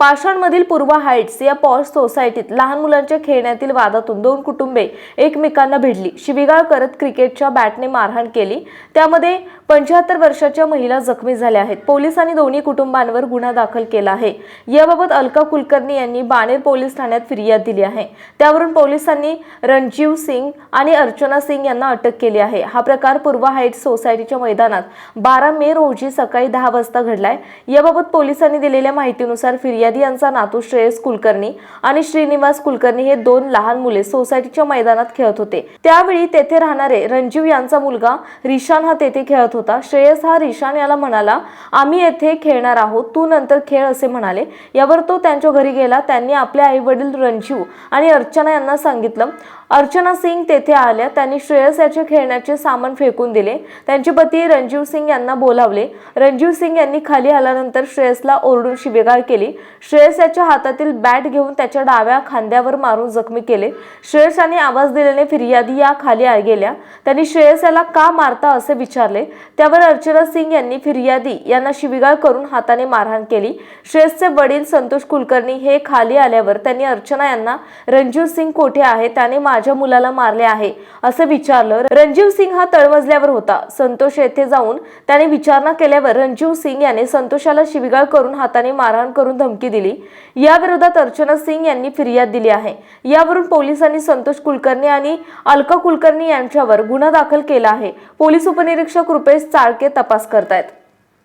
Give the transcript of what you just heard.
पाषाणमधील पूर्वा heights या posh सोसायटीत लहान मुलांच्या खेळण्यातील वादातून दोन कुटुंबे एकमेकांना भिडली. शिवीगाळ करत क्रिकेटच्या बॅटने मारहाण केली. त्यामध्ये पंच्याहत्तर वर्षाच्या महिला जखमी झाल्या आहेत. पोलिसांनी दोन्ही कुटुंबांवर गुन्हा दाखल केला आहे. याबाबत अलका कुलकर्णी यांनी बाणेर पोलीस ठाण्यात फिर्याद दिली आहे. त्यावरून पोलिसांनी रणजीव सिंग आणि अर्चना सिंग यांना अटक केली आहे. हा प्रकार पूर्वा हाईट सोसायटीच्या मैदानात बारा मे रोजी सकाळी दहा वाजता घडलाय. याबाबत पोलिसांनी दिलेल्या माहितीनुसार फिर्यादी यांचा नातू श्रेयस कुलकर्णी आणि श्रीनिवास कुलकर्णी हे दोन लहान मुले सोसायटीच्या मैदानात खेळत होते. त्यावेळी तेथे राहणारे रणजीव यांचा मुलगा रिशान हा तेथे खेळत होता श्रेयस हा रिशान याला म्हणाला आम्ही येथे खेळणार आहोत तू नंतर खेळ असे म्हणाले. यावर तो त्यांच्या घरी गेला त्यांनी आपले आई वडील रणजीव आणि अर्चना यांना सांगितलं. अर्चना सिंग तेथे आल्या. त्यांनी श्रेयस याचे खेळण्याचे सामान फेकून दिले. त्यांचे पती रणजीव सिंग यांना बोलावले. रणजीव सिंग यांनी खाली आल्यानंतर श्रेयसला ओरडून शिवेगाळ केली. श्रेयस याच्या हातातील बॅट घेऊन त्याच्या डाव्या खांद्यावर मारून जखमी केले. श्रेयस यांनी आवाज दिल्याने फिर्यादी या खाली गेल्या. त्यांनी श्रेयस याला का मारता असे विचारले. त्यावर अर्चना सिंग यांनी फिर्यादी यांना शिवीगाळ करून हाताने मारहाण केली. श्रेयसचे वडील संतोष कुलकर्णी हे खाली आल्यावर त्यांनी अर्चना यांना रणजीव सिंग कोठे आहे? त्याने माझ्या मुलाला मारले आहे असं विचारलं रणजीव सिंग हा तळमजल्यावर होता. संतोष येथे जाऊन त्याने विचारणा केल्यावर रणजीव सिंग याने संतोषाला शिवीगाळ करून हाताने मारहाण करून धमकी दिली. या विरोधात अर्चना सिंग यांनी फिर्याद दिली आहे. यावरून पोलिसांनी संतोष कुलकर्णी आणि अलका कुलकर्णी यांच्यावर गुन्हा दाखल केला आहे. पोलीस उपनिरीक्षक रुपेश चाळके तपास करतायत.